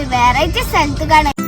ഒരു വെറൈറ്റി സ്ഥലത്ത് കാണാൻ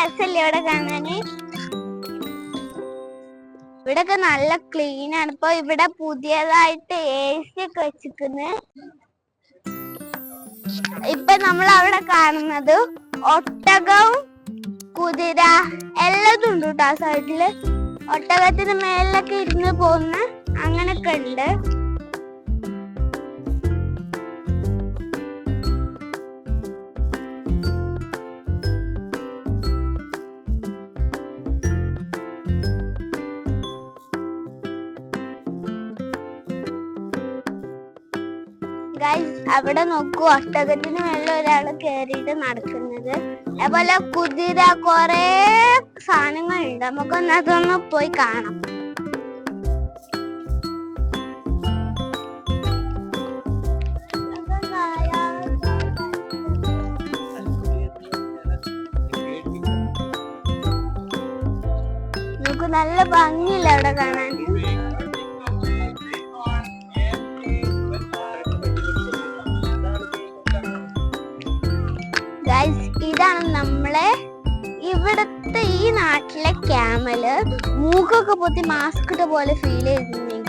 രസല്ലേ ഇവിടെ കാണാന്? ഇവിടെ ഒക്കെ നല്ല ക്ലീൻ ആണ്. ഇപ്പൊ ഇവിടെ പുതിയതായിട്ട് എ സി ഒക്കെ വെച്ചിരിക്കുന്നത് ഇപ്പൊ നമ്മൾ അവിടെ കാണുന്നത് ഒട്ടകവും കുതിര എല്ലാതും ഉണ്ട് കേട്ടോ ആ സൈഡിൽ ഒട്ടകത്തിന് മേലിലൊക്കെ ഇരുന്ന് പോകുന്ന അങ്ങനൊക്കെ ഉണ്ട്. അവിടെ നോക്കൂ ഒട്ടകത്തിന് മേലെ ഒരാൾ കയറിയിട്ട് നടക്കുന്നത്. അതുപോലെ കുതിര കൊറേ സാധനങ്ങളുണ്ട്. നമുക്കൊന്ന് അതൊന്ന് പോയി കാണാം. നല്ല ഭംഗിയില്ല അവിടെ കാണാൻ? ഇതാണ് നമ്മളെ ഇവിടുത്തെ ഈ നാട്ടിലെ ക്യാമൽ. മൂക്കൊക്കെ പൊത്തി മാസ്ക് ഇട്ട പോലെ ഫീൽ ചെയ്തിരുന്നു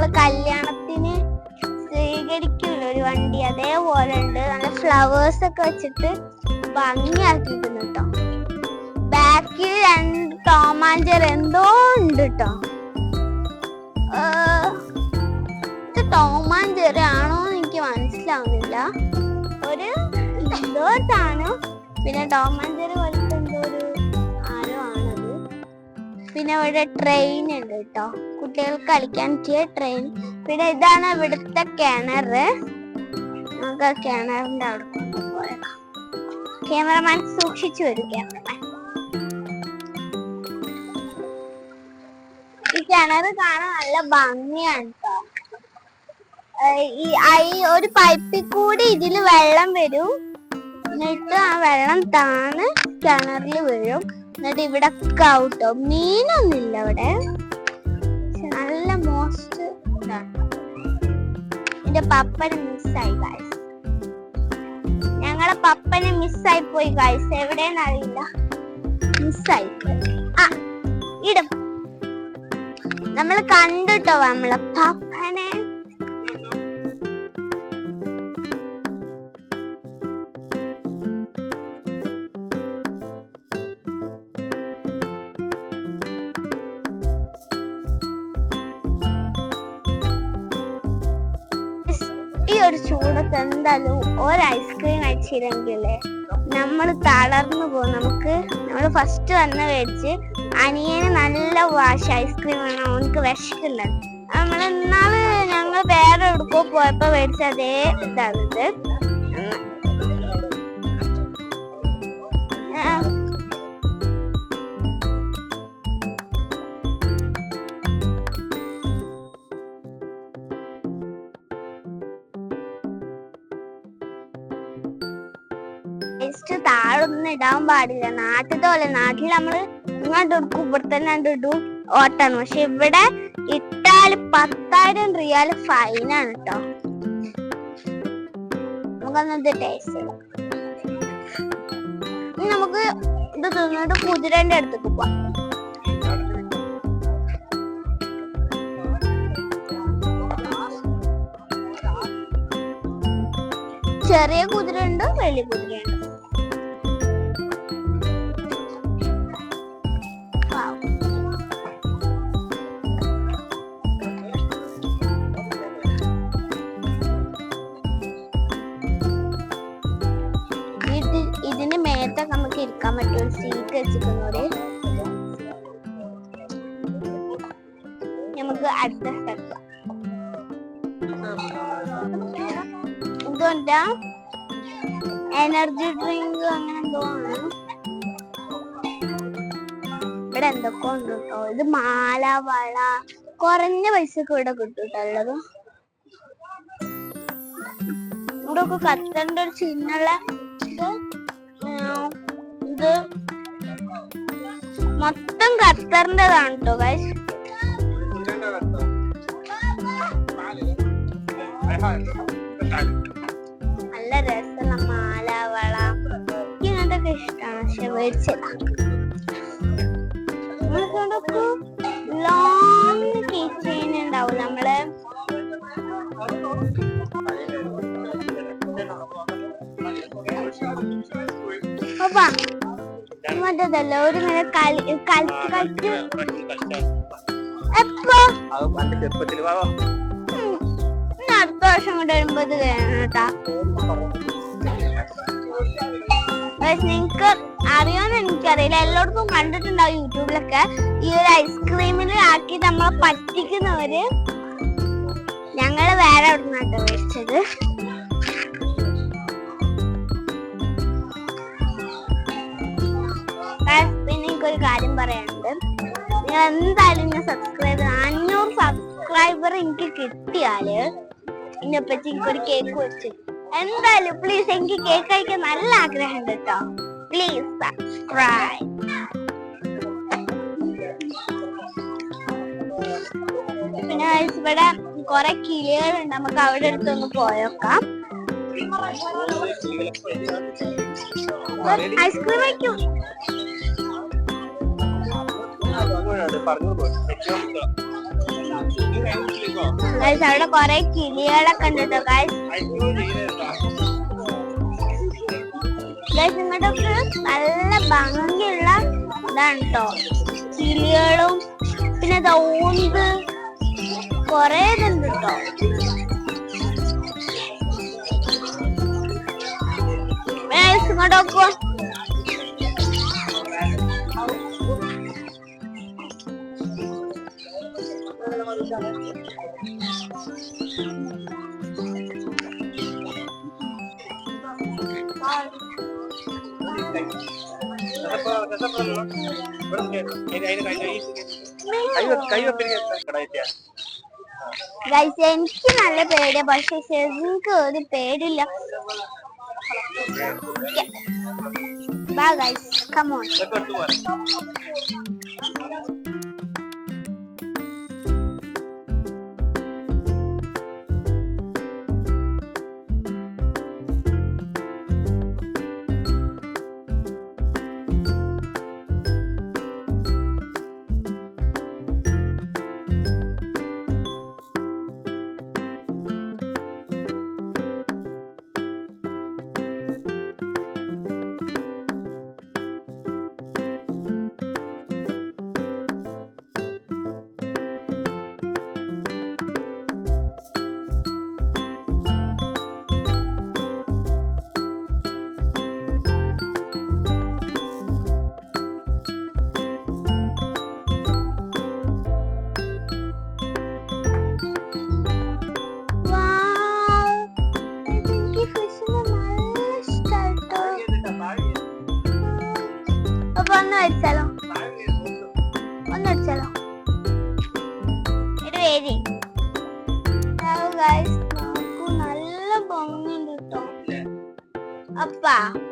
നമ്മൾ കല്യാണത്തിന് സ്വീകരിക്കുന്ന ഒരു വണ്ടി അതേപോലെ ഉണ്ട്. നല്ല ഫ്ലവേഴ്സ് ഒക്കെ വെച്ചിട്ട് ഭംഗിയാക്കിയിട്ടുണ്ട് കേട്ടോ ബാക്കിൽ രണ്ട് ടോമാഞ്ചർ എന്തോ ഉണ്ട് കേട്ടോ ടോമാഞ്ചർ ആണോ എനിക്ക് മനസ്സിലാവുന്നില്ല. ഒരു എന്തോ സാധനം പിന്നെ ടോമാഞ്ചർ പോലത്തെ എന്തോ ഒരു ആരോ ആണത് പിന്നെ ഇവിടെ ട്രെയിൻ ഉണ്ട് കേട്ടോ കുട്ടികൾക്ക് കളിക്കാൻ പറ്റിയ ട്രെയിൻ പിന്നെ ഇതാണ് ഇവിടുത്തെ കിണർ. നമുക്ക് കിണറിന്റെ അവിടെ കൊണ്ടുപോയേക്കാം ക്യാമറമാൻ സൂക്ഷിച്ചു വരും ക്യാമറമാൻ ഈ കിണർ കാണാൻ നല്ല ഭംഗിയാണ് ഈ ഒരു പൈപ്പിൽ കൂടി ഇതിൽ വെള്ളം വരും. എന്നിട്ട് ആ വെള്ളം താന്ന് കിണറിൽ വീഴും. എന്നിട്ട് ഇവിടെ കൗട്ടോ മീനൊന്നുമില്ല ഇവിടെ എന്റെ പപ്പനെ മിസ്സായി ഗായ്സ് ഞങ്ങളെ പപ്പനെ മിസ്സായി പോയി ഗായ്സ് എവിടെയെന്ന് അറിയില്ല. മിസ്സായി ആ ഇടും. നമ്മൾ കണ്ടിട്ടോ നമ്മളെ പപ്പനെ? ഒരു ചൂടത്ത് എന്തായാലും ഒരു ഐസ്ക്രീം കഴിച്ചില്ലെങ്കിലേ നമ്മൾ തളർന്നു പോകും. നമുക്ക് നമ്മൾ ഫസ്റ്റ് വന്ന് മേടിച്ച് അനിയന് നല്ല വാഷ് ഐസ്ക്രീം വേണം അവനക്ക് വിശക്കുന്നത് നമ്മൾ എന്നാൽ ഞങ്ങൾ വേറെ എവിടെക്കോ പോയപ്പോ മേടിച്ച അതേ ഇതാണിത് പാടില്ല. നാട്ടിലത്തെ പോലെ നാട്ടിൽ നമ്മൾ ഇങ്ങോട്ട് ഇടും ഓട്ടാണ് പക്ഷെ ഇവിടെ ഇട്ടാൽ പത്തായിരം റിയാൽ ഫൈനാണ് കേട്ടോ നമുക്ക് ഇത് തിന്നിട്ട് കുതിരന്റെ അടുത്തേക്ക് പോവാം. ചെറിയ കുതിരയുണ്ട് വലിയ കുതിരയുണ്ട്. ഇതിന് മേത്തെ നമുക്ക് ഇരിക്കാൻ പറ്റും. സീറ്റ് വെച്ചിരിക്കുന്നവര് നമുക്ക് അടുത്ത സ്ഥലത്ത് ഇതുകൊണ്ടാ എനർജി ഡ്രിങ്ക് അങ്ങനെ എന്തോ ആണ്. ഇവിടെ എന്തൊക്കെ ഉണ്ട് കേട്ടോ ഇത് മാല വള. കുറഞ്ഞ പൈസക്ക് ഇവിടെ കിട്ടും കേട്ടോ ഇവിടെ ഒക്കെ കത്തണ്ട ഒരു ചിഹ്നമുള്ള ഇത് മൊത്തം ഖത്തറിന്റെതാണ് കേട്ടോ ഗൈസ് നല്ല രസമുള്ള മാല വള ഇങ്ങനത്തെ ഇഷ്ടമാണ് പക്ഷെ മേടിച്ചതാ. ഒരു ഇങ്ങനെ അടുത്ത വർഷം കൊണ്ട് വരുമ്പോ കേട്ടാ നിങ്ങക്ക് അറിയാന്ന് എനിക്കറിയില്ല. എല്ലായിടത്തും കണ്ടിട്ടുണ്ടാവും യൂട്യൂബിലൊക്കെ. ഈ ഒരു ഐസ്ക്രീമിൽ ആക്കി നമ്മളെ പറ്റിക്കുന്നവര് ഞങ്ങൾ വേറെ അവിടെ നിന്നാട്ടോ മേടിച്ചത്? പറയാനുണ്ട്. നിങ്ങൾ എന്തായാലും ഞാൻ സബ്സ്ക്രൈബർ അഞ്ഞൂറ് സബ്സ്ക്രൈബർ എനിക്ക് കിട്ടിയാൽ എന്നെ പറ്റി എനിക്കൊരു കേക്ക് വെച്ച് എന്തായാലും പ്ലീസ് എനിക്ക് കേക്ക് കഴിക്കാൻ നല്ല ആഗ്രഹമുണ്ട് കേട്ടോ പ്ലീസ് സബ്സ്ക്രൈബ് പിന്നെ ഇവിടെ കൊറേ കിളികളുണ്ട്. നമുക്ക് അവിടെ അടുത്തൊന്ന് പോയേക്കാം. ഐസ്ക്രീം വയ്ക്കും Guys, അവിടെ കൊറേ കിളികളൊക്കെ ഉണ്ട് കേട്ടോ ഗൈസ് Guys, ഇങ്ങോട്ടൊക്കെ നല്ല ഭംഗിയുള്ള ഇതാണ് കേട്ടോ കിളികളും പിന്നെ തോന്നുന്നത് കൊറേ ഇതുണ്ട് കേട്ടോ ഇങ്ങോട്ടൊക്കെ എനിക്ക് നല്ല പേടിയാ. പക്ഷെ ഷെസിൻക്ക് ഒരു പേടില്ല ബാ ഗൈസ് കമോൺ ഇതൊക്കെ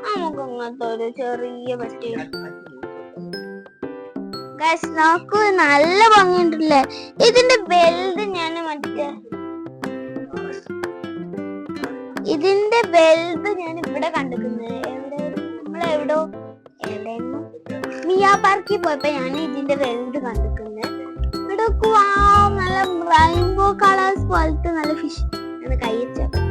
നമുക്ക് ഇങ്ങനത്തെ ചെറിയ പറ്റി ഗൈസ് നോക്കൂ നല്ല ഭംഗിയുണ്ടല്ലേ? ഇതിന്റെ ബെൽഡ് ഞാൻ മറ്റേ ഇതിന്റെ ബെൽഡ് ഞാൻ ഇവിടെ കണ്ടിരിക്കുന്നത് എവിടെ? നമ്മളെവിടോ എവിടെയായിരുന്നു? മിയാ പാർക്കിൽ പോയപ്പോ ഞാൻ ഇതിന്റെ ബെൽഡ് കണ്ടിരിക്കുന്നത് ഇവിടെ നല്ല റെയിൻബോ കളേഴ്സ് പോലത്തെ നല്ല ഫിഷ് കൈ വെച്ചോട്ടെ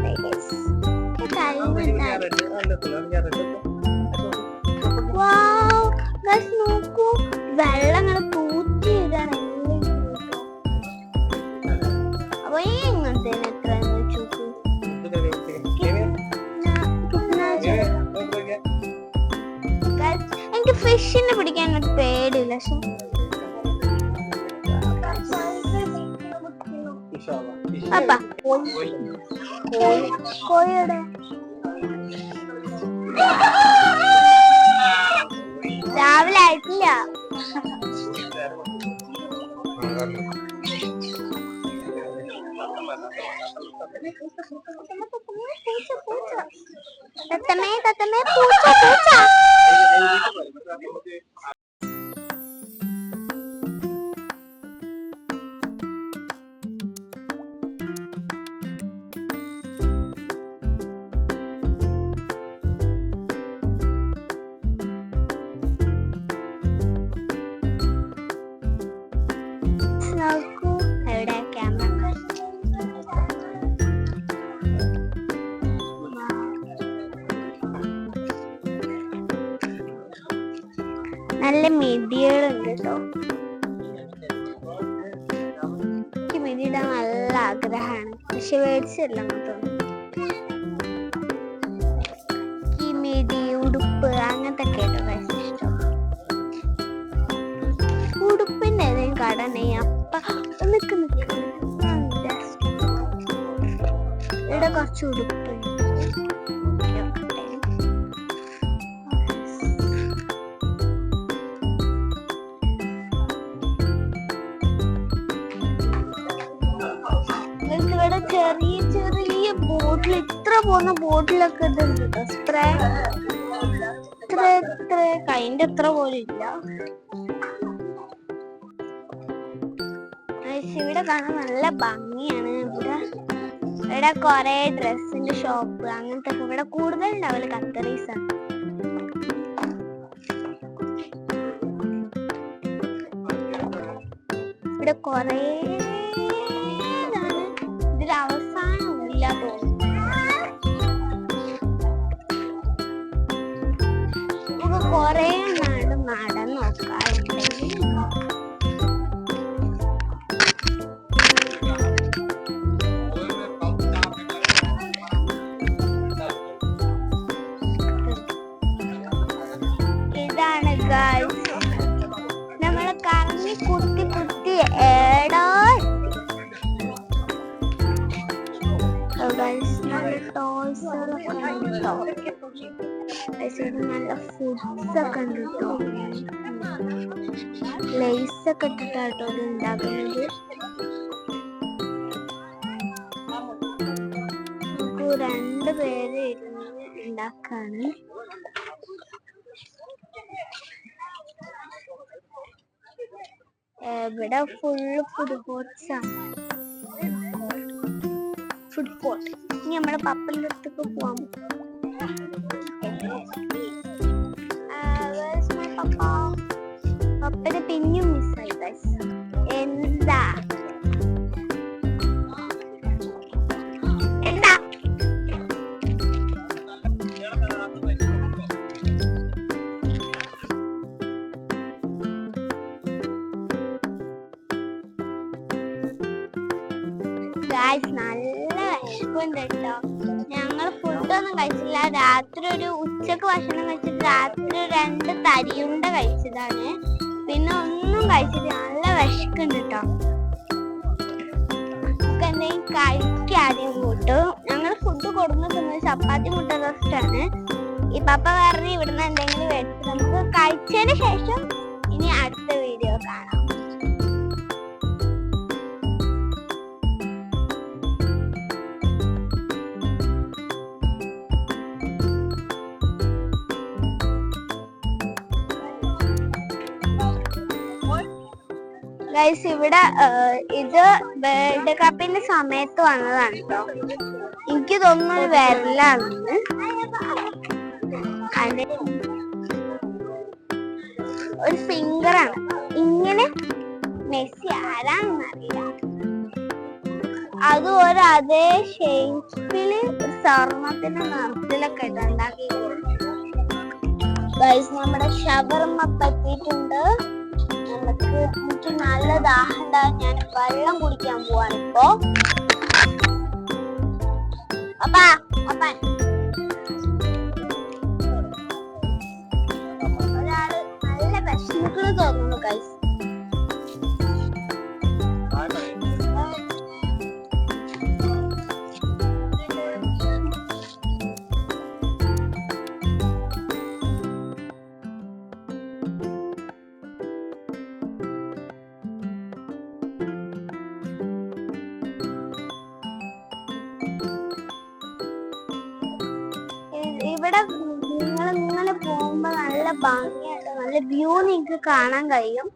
നോക്കൂ. വെള്ളം പൂത്തി അപ്പൊ ഈ ഇങ്ങനത്തെ എനിക്ക് ഫിഷിനെ പിടിക്കാൻ ഒരു പേടിയില്ല. പക്ഷെ അപ്പ. കോഴിയുടെ तत्तमे तत्तमे पूछो पूछो। നല്ല മിതികളുണ്ട് കേട്ടോ എനിക്ക് മിതിയിടാൻ നല്ല ആഗ്രഹമാണ് പക്ഷെ മേടിച്ചല്ല ഈ മിതി ഉടുപ്പ് അങ്ങനത്തെ കേട്ടോ ഇഷ്ടം. ഉടുപ്പിന്റെ ഏതെങ്കിലും കട അപ്പ നിക്ക് ഇവിടെ കുറച്ച് ഉടുപ്പ് പോകുന്ന ബോട്ടിലൊക്കെ ഇത് സ്പ്രേ. ഇത്ര ഇത്ര കൈന്റെ എത്ര പോലും ഇല്ല. ഇവിടെ കാണാൻ നല്ല ഭംഗിയാണ്. ഇവിടെ ഇവിടെ കൊറേ ഡ്രസ്സിന്റെ ഷോപ്പ് അങ്ങനത്തെ ഇവിടെ കൂടുതൽ ഉണ്ടാവില്ല കത്തറീസ് ആണ്. ഇവിടെ കൊറേ ഇതാണ്. നല്ല ഫുഡ്സ് ഒക്കെ ഉണ്ട് കേട്ടോ ലേസ് ഒക്കെ ഇട്ടിട്ടാട്ടോ ഇത് ഉണ്ടാക്കുന്നത്. രണ്ട് പേര് ഇരുന്ന് ഉണ്ടാക്കാണ്. ഇവിടെ ഫുള്ള് ഫുഡ് കോർട്സ് ആണ് ഫുഡ് കോർട്ട് ഇനി നമ്മുടെ പപ്പന്റെ അടുത്തേക്ക് പോവാം. പപ്പനെ പിന്നും മിസ്സായി ബസ് എന്താ? എന്താ? നല്ല വിശപ്പുണ്ട് കേട്ടോ. ഞങ്ങൾ ഫുഡൊന്നും കഴിച്ചില്ല. രാത്രി ഒരു ഉച്ചയ്ക്ക് ഭക്ഷണം കഴിച്ചിട്ട് രാത്രി ഒരു രണ്ട് തരിയുണ്ട കഴിച്ചതാണ്. പിന്നെ ഒന്നും കഴിച്ചിട്ട് നല്ല വിശക്കുണ്ട് കേട്ടോ എന്തെങ്കിലും കഴിക്കാദ്യം കൂട്ടു. ഞങ്ങൾ ഫുഡ് കൊടുന്ന് തിന്നത് ചപ്പാത്തി മുട്ട റോസ്റ്റാണ് ഈ പപ്പ വേറെ ഇവിടുന്ന് എന്തെങ്കിലും എടുത്ത് നമുക്ക് കഴിച്ചതിന് ശേഷം ഗൈസ് ഇവിടെ ഇത് വേൾഡ് കപ്പിന്റെ സമയത്ത് വന്നതാണ് എനിക്ക് തോന്നുന്നു അത്. ഒരു ഫിംഗറാണ് ഇങ്ങനെ മെസ്സി ആരാണെന്ന് അറിയാം ഒരു അതേ ഷേപ്പിൽ ഒരു സ്വർണത്തിന്റെ നിറത്തിലൊക്കെ ഉണ്ടാക്കി നമ്മുടെ ഷവർമ്മ പറ്റിയിട്ടുണ്ട്. നമുക്ക് എനിക്ക് നല്ല ദാഹം ഞാൻ വെള്ളം കുടിക്കാൻ പോവാണ്. ഇപ്പോ. അപ്പാ അപ്പാ. കാണാൻ കഴിയും.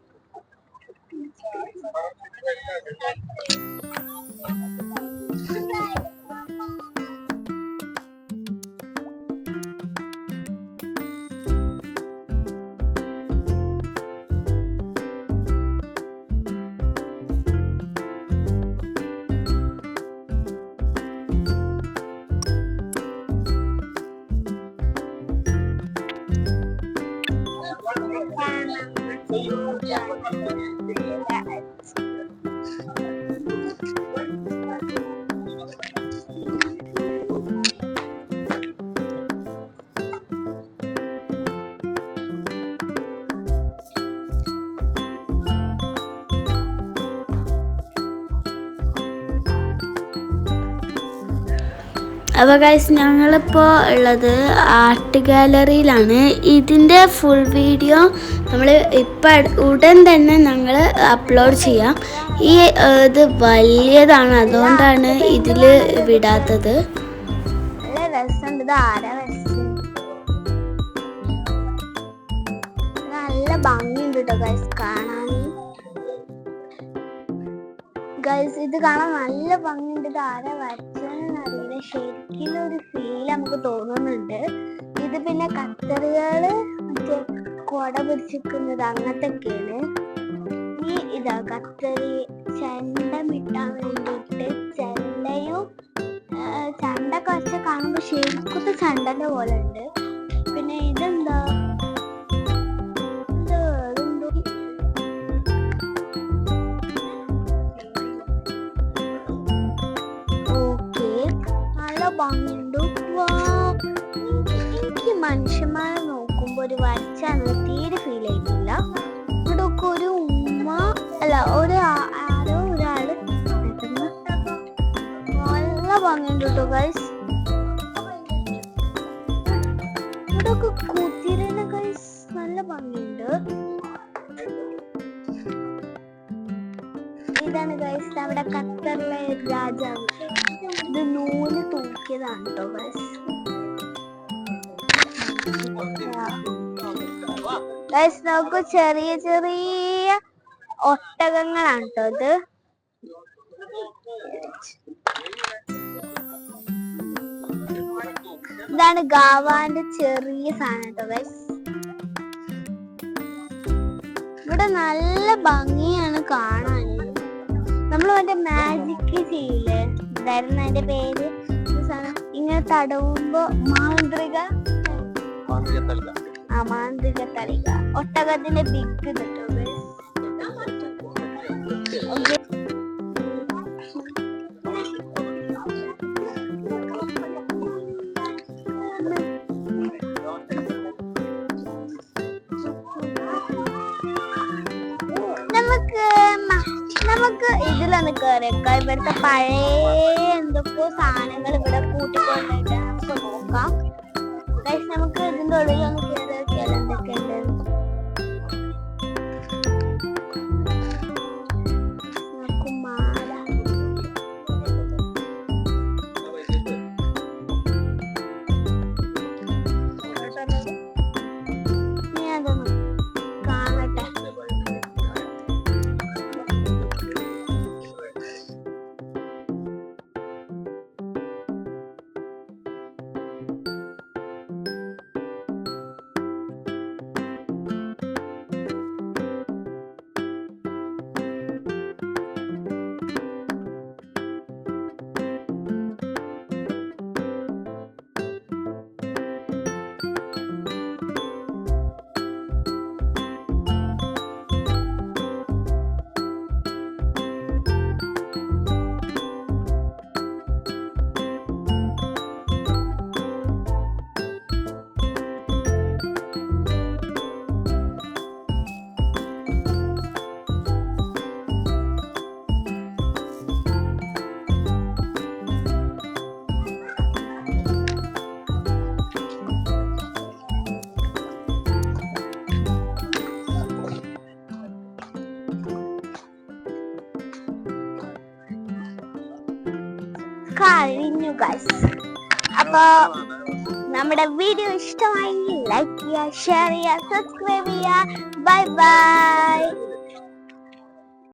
അപ്പോൾ ഗൈസ് ഞങ്ങളിപ്പോൾ ഉള്ളത് ആർട്ട് ഗാലറിയിലാണ് ഇതിന്റെ ഫുൾ വീഡിയോ നമ്മൾ ഇപ്പോൾ ഉടൻ തന്നെ ഞങ്ങൾ അപ്ലോഡ് ചെയ്യാം. ഈ ഇത് വലിയതാണ്. അതുകൊണ്ടാണ് ഇതിൽ വിടാത്തത്. നല്ല ഭംഗിയുണ്ട് കേട്ടോ ഗൈസ് കാണാൻ. ഗൈസ് ഇത് കാണാൻ നല്ല ഭംഗിയുണ്ട്. ഇത് ആരാ വരച്ചതെന്ന് അറിയില്ല. ശരിക്കും ഒരു ഫീൽ നമുക്ക് തോന്നുന്നുണ്ട്. ഇത് പിന്നെ കത്തറികൾ മറ്റേ കൊട പിടിച്ചിരിക്കുന്നത് അങ്ങനത്തെ ഒക്കെയാണ് ഈ ഇതാ കത്തറി ചെണ്ട മിട്ടാൻ വേണ്ടിയിട്ട് ചെണ്ടയും ചണ്ട കുറച്ച് കാണുമ്പോ ശരിക്കും ചണ്ടന്റെ പോലെ ഉണ്ട്. പിന്നെ ഇതെന്താ? നല്ല ഭംഗിയുണ്ട് വാ, എനിക്ക് മനുഷ്യന്മാരെ നോക്കുമ്പോ ഒരു വരച്ചാന്ന് തീരെ ഫീൽ ചെയ്യുന്നില്ല. ഇവിടെ ഒക്കെ ഒരു ഉമ്മ അല്ല ഒരു ആരോ ഒരാൾ. നല്ല ഭംഗിയുണ്ട് കേട്ടോ ഗൈസ് ഇവിടൊക്കെ കുതിരന ഗൈസ് നല്ല ഭംഗിയുണ്ട്. ഇതാണ് ഗൈസ് നമ്മുടെ ഖത്തറിലെ രാജാവ്. നൂൽ തൂക്കിയതാണ് കേട്ടോ ഗൈസ് ഗൈസ് നോക്കൂ ചെറിയ ചെറിയ ഒട്ടകങ്ങളാണ് കേട്ടോ ഇത്. ഇതാണ് ഗാവാന്റെ ചെറിയ സാധനം കേട്ടോ ഗൈസ് ഇവിടെ നല്ല ഭംഗിയാണ് കാണാൻ. നമ്മൾ മറ്റേ മാജിക് ചെയ്യില്ലേ? എന്തായിരുന്നു അതിന്റെ പേര്? ഇങ്ങനെ തടവുമ്പോ മാന്ത്രിക ആ മാന്ത്രിക തളിക ഒട്ടകത്തിന്റെ ബിഗ് കിട്ടും നമുക്ക് നമുക്ക് ഇതിലൊന്ന് കയറിയേക്കാം ഇവിടുത്തെ പഴയ എന്തൊക്കെയോ സാധനങ്ങൾ ഇവിടെ കൂട്ടിക്കൊണ്ടിട്ട് നമുക്ക് നോക്കാം. നമുക്ക് ഇതിന്റെ ഉള്ളിൽ ഒന്ന് കയറി നോക്കിയാൽ എന്തൊക്കെയുണ്ട്? ഗൈസ് അപ്പോ നമ്മുടെ വീഡിയോ ഇഷ്ടമായി ലൈക്ക് ചെയ്യുക ഷെയർ ചെയ്യുക സബ്സ്ക്രൈബ് ചെയ്യുക. Bye bye